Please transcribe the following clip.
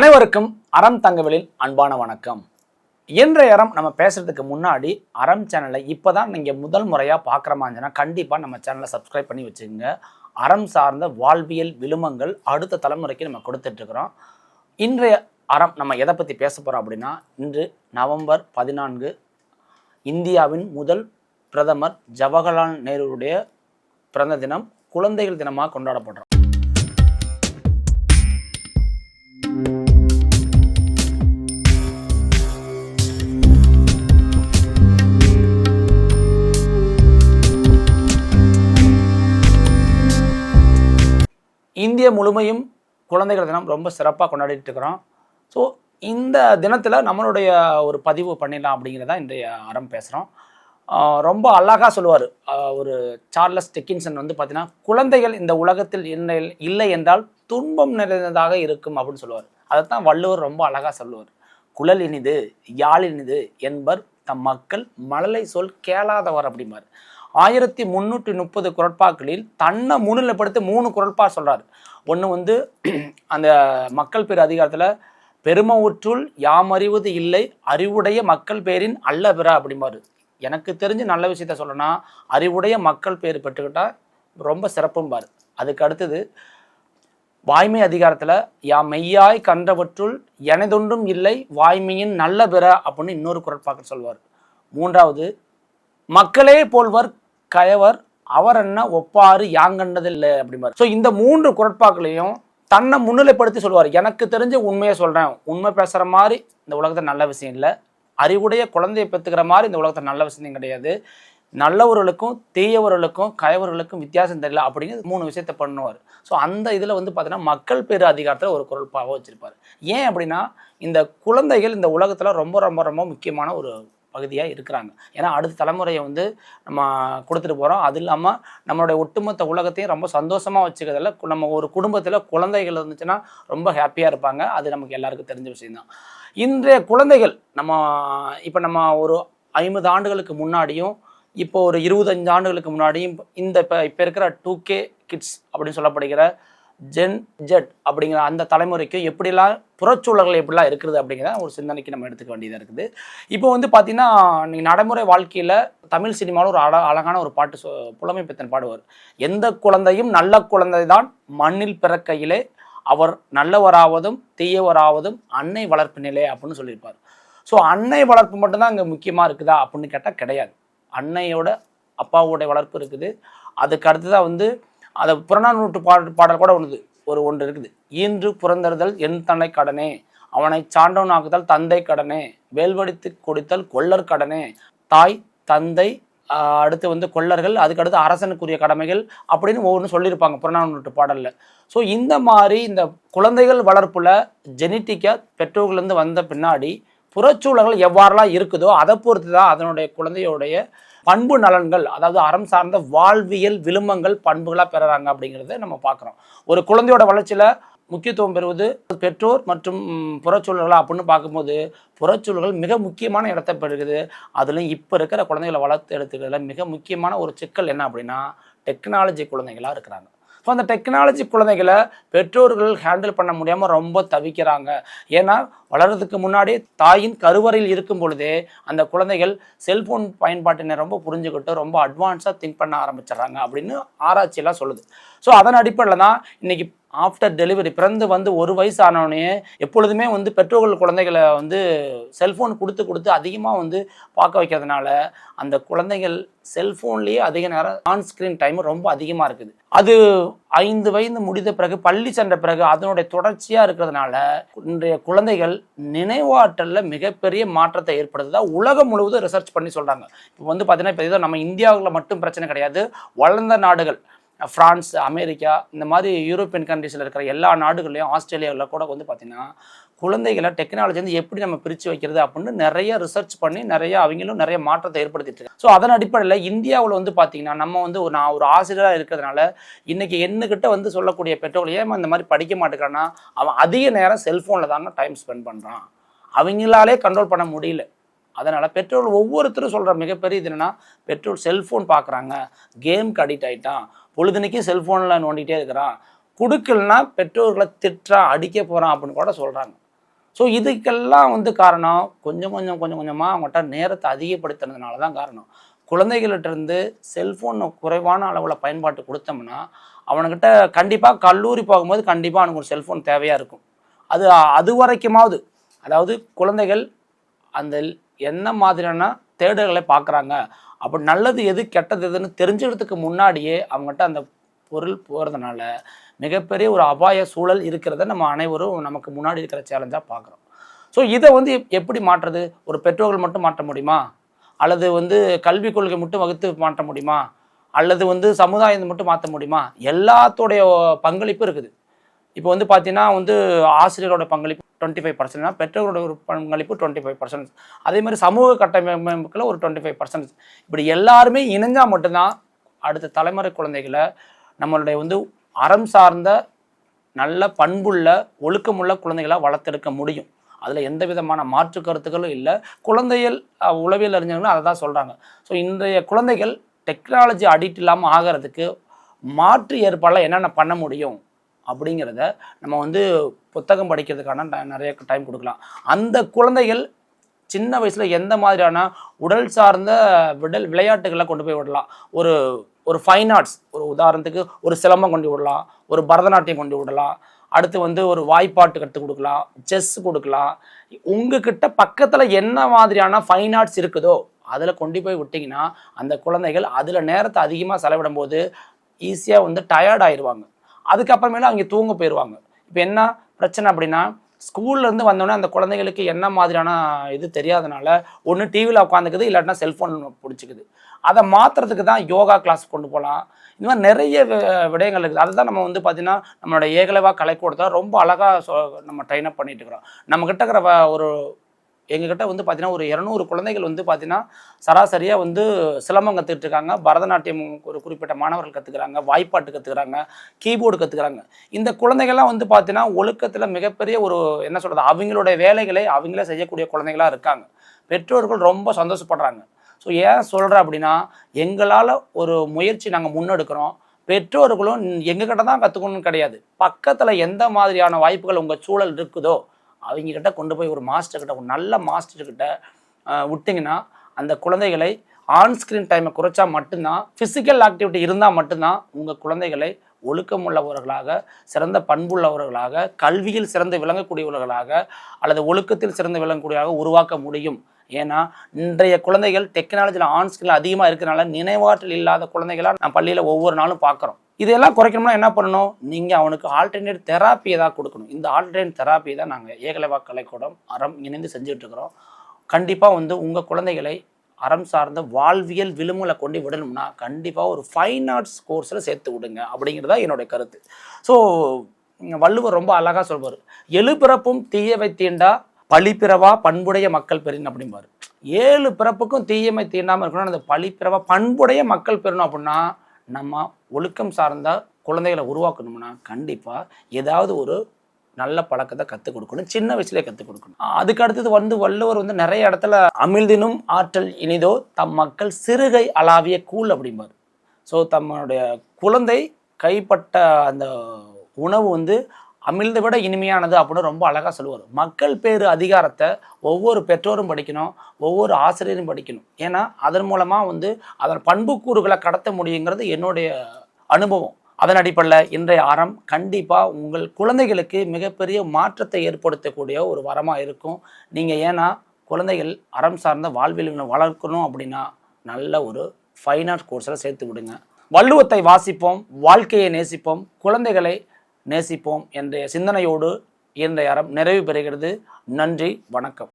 அனைவருக்கும் அறம் தங்கவலில் அன்பான வணக்கம். இன்றைய அறம் நம்ம பேசுறதுக்கு முன்னாடி அறம் சேனலை இப்போ தான் நீங்கள் முதல் முறையாக பார்க்குற மாதிரினா கண்டிப்பாக நம்ம சேனலை சப்ஸ்கிரைப் பண்ணி வச்சுக்கோங்க. அறம் சார்ந்த வாழ்வியல் விழுமங்கள் அடுத்த தலைமுறைக்கு நம்ம கொடுத்துட்ருக்குறோம் இன்றைய அறம் நம்ம எதை பற்றி பேச போகிறோம் அப்படின்னா இன்று நவம்பர் பதினான்கு இந்தியாவின் முதல் பிரதமர் ஜவஹர்லால் நேருடைய பிறந்த தினம் குழந்தைகள் தினமாக கொண்டாடப்படுறோம். இந்தியா முழுமையும் குழந்தைகள் தினம் ரொம்ப சிறப்பாக கொண்டாடிட்டு இருக்கிறோம் ஸோ இந்த தினத்தில் நம்மளுடைய ஒரு பதிவு பண்ணிடலாம் அப்படிங்கிறதா இன்றைய அறம் பேசுகிறோம் ரொம்ப அழகாக சொல்லுவார். ஒரு சார்லஸ் டெக்கின்சன் வந்து பார்த்தீங்கன்னா குழந்தைகள் இந்த உலகத்தில் இல்லை இல்லை என்றால் துன்பம் நிறைந்ததாக இருக்கும் அப்படின்னு சொல்லுவார். அதைத்தான் வள்ளுவர் ரொம்ப அழகாக சொல்லுவார். குழல் இனிது யாழ் இனிது என்பர் தம் மக்கள் மழலை சொல் கேளாதவர் அப்படிம்பார். ஆயிரத்தி முந்நூற்றி முப்பது குரட்பாக்களில் தன்னை முன்னிலைப்படுத்தி மூணு குரட்பா சொல்கிறார் ஒன்று வந்து அந்த மக்கள் பேர் அதிகாரத்தில் பெருமவுற்றுள் யாமறிவது இல்லை அறிவுடைய மக்கள் பேரின் அல்ல பிற அப்படிம்பாரு. எனக்கு தெரிஞ்சு நல்ல விஷயத்த சொல்லணும்னா அறிவுடைய மக்கள் பேர் பெற்றுக்கிட்டால் ரொம்ப சிறப்பும்பார். அதுக்கு அடுத்தது வாய்மை அதிகாரத்தில் யா மெய்யாய் கண்டவற்றுள் எனதொன்றும் இல்லை வாய்மையின் நல்ல பிற அப்படின்னு இன்னொரு குரட்பாக்கள் சொல்வார். மூன்றாவது மக்களே போல்வர் கயவர் அவர் என்ன ஒப்பாறு யாங்கண்டதில்லை அப்படிம்பாரு. ஸோ இந்த மூன்று குரட்பாக்களையும் தன்னை முன்னிலைப்படுத்தி சொல்லுவார் எனக்கு தெரிஞ்ச உண்மையை சொல்கிறேன் உண்மை பேசுகிற மாதிரி இந்த உலகத்தில் நல்ல விஷயம் இல்லை. அறிவுடைய குழந்தையை பெற்றுக்கிற மாதிரி இந்த உலகத்தில் நல்ல விஷயம் கிடையாது. நல்லவர்களுக்கும் தீயவர்களுக்கும் கயவர்களுக்கும் வித்தியாசம் தெரியல அப்படிங்கிறது மூணு விஷயத்த பண்ணுவார். ஸோ அந்த இதில் வந்து பார்த்தீங்கன்னா மக்கள் பேர் அதிகாரத்தில் ஒரு குரல்பாக வச்சுருப்பார். ஏன் அப்படின்னா இந்த குழந்தைகள் இந்த உலகத்தில் ரொம்ப ரொம்ப ரொம்ப முக்கியமான ஒரு பகுதியாக இருக்கிறாங்க. ஏன்னா அடுத்த தலைமுறையை வந்து நம்ம கொடுத்துட்டு போகிறோம் அது இல்லாமல் நம்மளுடைய ஒட்டுமொத்த உலகத்தையும் ரொம்ப சந்தோஷமாக வச்சுக்கிறதுல நம்ம ஒரு குடும்பத்தில் குழந்தைகள் இருந்துச்சுன்னா ரொம்ப ஹாப்பியாக இருப்பாங்க. அது நமக்கு எல்லாருக்கும் தெரிஞ்ச விஷயம்தான் இன்றைய குழந்தைகள் நம்ம இப்போ நம்ம ஒரு ஐம்பது ஆண்டுகளுக்கு முன்னாடியும் இப்போ ஒரு இருபத்தஞ்சு ஆண்டுகளுக்கு முன்னாடியும் இந்த இப்போ இப்போ இருக்கிற டூ கே கிட்ஸ் அப்படின்னு சொல்லப்படுகிற ஜென் ஜெட் அப்படிங்கிற அந்த தலைமுறைக்கும் எப்படிலாம் புறச்சூழல்கள் எப்படிலாம் இருக்குது அப்படிங்கிற ஒரு சிந்தனைக்கு நம்ம எடுத்துக்க வேண்டியதாக இருக்குது. இப்போ வந்து பார்த்தீங்கன்னா நீங்கள் நடைமுறை வாழ்க்கையில் தமிழ் சினிமாவில் ஒரு அழ அழகான ஒரு பாட்டு சொ புலமை பித்தன் பாடுவார் எந்த குழந்தையும் நல்ல குழந்தை தான். மண்ணில் பிறக்கையிலே அவர் நல்லவராவதும் தீயவராவதும் அன்னை வளர்ப்பு நிலை அப்படின்னு சொல்லியிருப்பார். ஸோ அன்னை வளர்ப்பு மட்டும்தான் இங்கே முக்கியமாக இருக்குதா அப்படின்னு கேட்டால் கிடையாது. அன்னையோட அப்பாவோடைய வளர்ப்பு இருக்குது. அதுக்கு அடுத்ததாக வந்து அதை புறநானூற்று பாடல் பாடல் கூட ஒன்று ஒரு ஒன்று இருக்குது. ஈன்று புறந்தறுதல் என் தன்னை கடனே. அவனை சான்றவனாக்குதல் தந்தை கடனே. வேல்வடித்து கொடுத்தல் கொள்ளர் கடனே. தாய் தந்தை அடுத்து வந்து கொள்ளர்கள் அதுக்கடுத்து அரசனுக்குரிய கடமைகள் அப்படின்னு ஒவ்வொன்றும் சொல்லியிருப்பாங்க புறநானூற்று பாடலில். ஸோ இந்த மாதிரி இந்த குழந்தைகள் வளர்ப்பில் ஜெனட்டிக்காக பெற்றோர்கள்லேருந்து வந்த பின்னாடி புறச்சூழல்கள் எவ்வாறெல்லாம் இருக்குதோ அதை பொறுத்து தான் அதனுடைய குழந்தையோடைய பண்பு நலன்கள் அதாவது அறம் சார்ந்த வாழ்வியல் விழுமங்கள் பண்புகளாக பெறுறாங்க அப்படிங்கிறத நம்ம பார்க்குறோம் ஒரு குழந்தையோட வளர்ச்சியில் முக்கியத்துவம் பெறுவது பெற்றோர் மற்றும் புறச்சூழல்களா அப்படின்னு பார்க்கும்போது புறச்சூழல்கள் மிக முக்கியமான இடத்தை பெறுகிறது. அதுலேயும் இப்போ இருக்கிற குழந்தைகளை வளர்த்து எடுத்துக்கிறதுல மிக முக்கியமான ஒரு சிக்கல் என்ன அப்படின்னா டெக்னாலஜி குழந்தைகளாக இருக்கிறாங்க. ஸோ அந்த டெக்னாலஜி குழந்தைகளை பெற்றோர்கள் ஹேண்டில் பண்ண முடியாமல் ரொம்ப தவிக்கிறாங்க. ஏன்னா வளர்றதுக்கு முன்னாடி தாயின் கருவறையில் இருக்கும் பொழுதே அந்த குழந்தைகள் செல்ஃபோன் பயன்பாட்டினை ரொம்ப புரிஞ்சுக்கிட்டு ரொம்ப அட்வான்ஸாக திங்க் பண்ண ஆரம்பிச்சிடுறாங்க அப்படின்னு ஆராய்ச்சியெல்லாம் சொல்லுது. ஸோ அதன் அடிப்படையில் தான் இன்னைக்கு ஆஃப்டர் டெலிவரி பிறந்து வந்து ஒரு வயசு ஆனவனே எப்பொழுதுமே வந்து பெற்றோர்கள் குழந்தைகளை வந்து செல்ஃபோன் கொடுத்து கொடுத்து அதிகமாக வந்து பார்க்க வைக்கிறதுனால அந்த குழந்தைகள் செல்ஃபோன்லேயே அதிக நேரம் ஆன் ஸ்க்ரீன் டைம் ரொம்ப அதிகமாக இருக்குது. அது ஐந்து வயது முடிந்த பிறகு பள்ளி சென்ற பிறகு அதனுடைய தொடர்ச்சியாக இருக்கிறதுனால இன்றைய குழந்தைகள் நினைவாற்றலில் மிகப்பெரிய மாற்றத்தை ஏற்படுத்துதா உலகம் முழுவதும் ரிசர்ச் பண்ணி சொல்கிறாங்க இப்போ வந்து பார்த்தீங்கன்னா இப்போ ஏதோ நம்ம இந்தியாவில் மட்டும் பிரச்சனை கிடையாது. வளர்ந்த நாடுகள் ஃப்ரான்ஸ் அமெரிக்கா இந்த மாதிரி யூரோப்பியன் கண்ட்ரீஸில் இருக்கிற எல்லா நாடுகள்லையும் ஆஸ்திரேலியாவில் கூட வந்து பார்த்திங்கன்னா குழந்தைகளை டெக்னாலஜி வந்து எப்படி நம்ம பிரித்து வைக்கிறது அப்படின்னு நிறைய ரிசர்ச் பண்ணி நிறைய அவங்களும் நிறைய மாற்றத்தை ஏற்படுத்திட்டு இருக்காங்க. ஸோ அதன் அடிப்படையில் இந்தியாவில் வந்து பார்த்தீங்கன்னா நம்ம வந்து ஒரு நான் ஒரு ஆசிரியராக இருக்கிறதுனால இன்றைக்கி என்னக்கிட்ட வந்து சொல்லக்கூடிய பெற்றோர்கள் ஏன் இந்த மாதிரி படிக்க மாட்டேங்கிறான்னா அவன் அதிக நேரம் செல்ஃபோனில் தாங்க டைம் ஸ்பெண்ட் பண்ணுறான் அவங்களாலே கண்ட்ரோல் பண்ண முடியல. அதனால் பெற்றோர்கள் ஒவ்வொருத்தரும் சொல்கிற மிகப்பெரிய இது என்னென்னா பெற்றோர் செல்ஃபோன் பார்க்குறாங்க கேம்க்கு அடிக்ட் ஆகிட்டான் பொழுதுனைக்கும் செல்ஃபோனில் நோண்டிகிட்டே இருக்கிறான் கொடுக்கலனா பெற்றோர்களை திட்டுறான் அடிக்க போகிறான் அப்படின்னு கூட சொல்கிறாங்க ஸோ இதுக்கெல்லாம் வந்து காரணம் கொஞ்சம் கொஞ்சம் கொஞ்சம் கொஞ்சமாக அவங்கள்ட்ட நேரத்தை அதிகப்படுத்துனதுனால தான் காரணம். குழந்தைகள்கிட்டருந்து செல்ஃபோன் குறைவான அளவில் பயன்பாட்டு கொடுத்தோம்னா அவனுக்கிட்ட கண்டிப்பாக கல்லூரி போகும்போது கண்டிப்பாக அவனுக்கு ஒரு செல்ஃபோன் தேவையாக இருக்கும். அது அது வரைக்குமாவது அதாவது குழந்தைகள் அந்த என்ன மாதிரியான தேடல்களை பார்க்குறாங்க அப்போ நல்லது எது கெட்டது எதுன்னு தெரிஞ்சுக்கிறதுக்கு முன்னாடியே அவங்ககிட்ட அந்த பொருள் போகிறதுனால மிகப்பெரிய ஒரு அபாய சூழல் இருக்கிறத நம்ம அனைவரும் நமக்கு முன்னாடி இருக்கிற சேலஞ்சாக பார்க்குறோம் ஸோ இதை வந்து எப்- எப்படி மாற்றுறது? ஒரு பெற்றோர்கள் மட்டும் மாற்ற முடியுமா? அல்லது வந்து கல்விக் கொள்கை மட்டும் வகுத்து மாற்ற முடியுமா? அல்லது வந்து சமுதாயத்தை மட்டும் மாற்ற முடியுமா? எல்லாத்தோடைய பங்களிப்பு இருக்குது. இப்போ வந்து பார்த்தீங்கன்னா வந்து ஆசிரியரோட பங்களிப்பு டுவெண்ட்டி ஃபைவ் பர்சன்ட்னா பெற்றோரோட ஒரு பங்களிப்பு டுவெண்ட்டி ஃபைவ் பர்சன்ட் அதே மாதிரி சமூக கட்டமைப்புல ஒரு டுவெண்ட்டி ஃபைவ் பர்சன்ட் இப்படி எல்லாருமே இணைஞ்சால் மட்டும்தான் அடுத்த தலைமுறை குழந்தைகளை நம்மளுடைய வந்து அறம் சார்ந்த நல்ல பண்புள்ள ஒழுக்கமுள்ள குழந்தைகளாக வளர்த்தெடுக்க முடியும். அதில் எந்த விதமான மாற்று கருத்துக்களும் இல்லை. குழந்தைகள் உளவியல் அறிஞர்களும் அதை தான் சொல்கிறாங்க ஸோ இன்றைய குழந்தைகள் டெக்னாலஜி அடிக்ட் இல்லாமல் ஆகிறதுக்கு மாற்று ஏற்பாடில் என்னென்ன பண்ண முடியும்? அப்படிங்கிறத நம்ம வந்து புத்தகம் படிக்கிறதுக்கான நிறைய டைம் கொடுக்கலாம். அந்த குழந்தைகள் சின்ன வயசில் எந்த மாதிரியான உடல் சார்ந்த விடல் விளையாட்டுகளை கொண்டு போய் விடலாம். ஒரு ஒரு ஃபைன் ஆர்ட்ஸ் ஒரு உதாரணத்துக்கு ஒரு சிலம்பம் கொண்டு விடலாம் ஒரு பரதநாட்டியம் கொண்டு விடலாம் அடுத்து வந்து ஒரு வாய்ப்பாட்டு கற்றுக் கொடுக்கலாம் செஸ் கொடுக்கலாம். உங்ககிட்ட பக்கத்தில் என்ன மாதிரியான ஃபைன் ஆர்ட்ஸ் இருக்குதோ அதில் கொண்டு போய் விட்டிங்கன்னா அந்த குழந்தைகள் அதில் நேரத்தை அதிகமாக செலவிடும் போது ஈஸியாக வந்து டயர்ட் ஆயிடுவாங்க அதுக்கப்புறமேல அவங்க தூங்க போயிடுவாங்க இப்போ என்ன பிரச்சனை அப்படின்னா ஸ்கூல்லேருந்து வந்தோடனே அந்த குழந்தைகளுக்கு என்ன மாதிரியான இது தெரியாதனால ஒன்று டிவியில் உட்காந்துக்குது இல்லாட்டினா செல்ஃபோன் பிடிச்சிக்குது. அதை மாற்றுறதுக்கு தான் யோகா கிளாஸ் கொண்டு போகலாம் இந்த மாதிரி நிறைய விடயங்கள் இருக்குது. அதுதான் நம்ம வந்து பார்த்திங்கன்னா நம்மளோட ஏகலைவா கலைக்கூடத்தை ரொம்ப அழகாக சொ நம்ம ட்ரைன் அப் பண்ணிட்டு இருக்கிறோம். நம்மக்கிட்ட இருக்கிற வ- ஒரு எங்ககிட்ட வந்து பார்த்தீங்கன்னா ஒரு இரநூறு குழந்தைகள் வந்து பார்த்தீங்கன்னா சராசரியாக வந்து சிலம்பம் கற்றுக்கிட்டு இருக்காங்க பரதநாட்டியம் ஒரு குறிப்பிட்ட மாணவர்கள் கற்றுக்குறாங்க வாய்ப்பாட்டு கற்றுக்குறாங்க கீபோர்டு கற்றுக்குறாங்க இந்த குழந்தைகள்லாம் வந்து பார்த்தீங்கன்னா ஒழுக்கத்தில் மிகப்பெரிய ஒரு என்ன சொல்கிறது அவங்களுடைய வேலைகளை அவங்களே செய்யக்கூடிய குழந்தைகளாக இருக்காங்க. பெற்றோர்கள் ரொம்ப சந்தோஷப்படுறாங்க. ஸோ ஏன் சொல்கிறேன் அப்படின்னா எங்களால் ஒரு முயற்சி நாங்கள் முன்னெடுக்கிறோம். பெற்றோர்களும் எங்ககிட்ட தான் கற்றுக்கணும்னு கிடையாது. பக்கத்தில் எந்த மாதிரியான வாய்ப்புகள் உங்கள் சூழல் இருக்குதோ அவங்க கிட்ட கொண்டு போய் ஒரு மாஸ்டர் கிட்ட ஒரு நல்ல மாஸ்டர் கிட்ட விட்டிங்கன்னா அந்த குழந்தைகளை ஆன் ஸ்க்ரீன் டைமை குறைச்சா மட்டும்தான் ஃபிசிக்கல் ஆக்டிவிட்டி இருந்தால் மட்டும்தான் உங்கள் குழந்தைகளை ஒழுக்கமுள்ளவர்களாக சிறந்த பண்புள்ளவர்களாக கல்வியில் சிறந்து விளங்கக்கூடியவர்களாக அல்லது ஒழுக்கத்தில் சிறந்து விளங்கக்கூடியவர்களாக உருவாக்க முடியும். ஏன்னா இன்றைய குழந்தைகள் டெக்னாலஜியில் ஆன் ஸ்கில் அதிகமாக இருக்கிறனால நினைவாற்றல் இல்லாத குழந்தைகளாக நான் பள்ளியில் ஒவ்வொரு நாளும் பார்க்குறோம். இதெல்லாம் குறைக்கணும்னா என்ன பண்ணணும்? நீங்கள் அவனுக்கு ஆல்டர்னேட் தெராப்பி ஏதாவது கொடுக்கணும். இந்த ஆல்டர்னேட் தெராப்பி தான் நாங்கள் ஏகலைவா கலைக்கூடம் அறம் இணைந்து செஞ்சுட்டு இருக்கிறோம் கண்டிப்பாக வந்து உங்கள் குழந்தைகளை அறம் சார்ந்த வாழ்வியல் விளிம்புகளை கொண்டு விடணும்னா கண்டிப்பாக ஒரு ஃபைன் ஆர்ட்ஸ் கோர்ஸில் சேர்த்து விடுங்க அப்படிங்கிறது தான் என்னுடைய கருத்து. ஸோ வள்ளுவர் ரொம்ப அழகாக சொல்வார். எழுபிறப்பும் தீயவை தீண்டா பழிப்பிறவா பண்புடைய மக்கள் பெறின் அப்படிம்பாரு. ஏழு பிறப்புக்கும் தீயமை தீண்டாமல் இருக்கணும் அந்த பழிப்பிறவா பண்புடைய மக்கள் பெறணும் அப்படின்னா நம்ம ஒழுக்கம் சார்ந்த குழந்தைகளை உருவாக்கணும்னா கண்டிப்பாக ஏதாவது ஒரு நல்ல பழக்கத்தை கற்றுக் கொடுக்கணும். சின்ன வயசுலேயே கற்றுக் கொடுக்கணும். அதுக்கு அடுத்தது வந்து வள்ளுவர் வந்து நிறைய இடத்துல அமிழ்தினும் ஆற்றல் இனிதோ தம் மக்கள் சிறுகை அளாவிய கூழ் அப்படிம்பார். ஸோ தம்முடைய குழந்தை கைப்பட்ட அந்த உணவு வந்து அமிழ்தை விட இனிமையானது அப்படின்னு ரொம்ப அழகாக சொல்லுவார். மக்கள் பேர் அதிகாரத்தை ஒவ்வொரு பெற்றோரும் படிக்கணும் ஒவ்வொரு ஆசிரியரும் படிக்கணும். ஏன்னா அதன் மூலமாக வந்து அதன் பண்புக்கூறுகளை கடத்த முடியுங்கிறது என்னுடைய அனுபவம். அதன் அடிப்படையில் இன்றைய அறம் கண்டிப்பாக உங்கள் குழந்தைகளுக்கு மிகப்பெரிய மாற்றத்தை ஏற்படுத்தக்கூடிய ஒரு வரமாக இருக்கும். நீங்கள் ஏன்னா குழந்தைகள் அறம் சார்ந்த வாழ்வில் வளர்க்கணும் அப்படின்னா நல்ல ஒரு ஃபைன் ஆர்ட் கோர்ஸில் சேர்த்து விடுங்க. வள்ளுவத்தை வாசிப்போம் வாழ்க்கையை நேசிப்போம். குழந்தைகளை நேசிப்போம் என்ற சிந்தனையோடு இன்றைய அறம் நிறைவு பெறுகிறது. நன்றி வணக்கம்.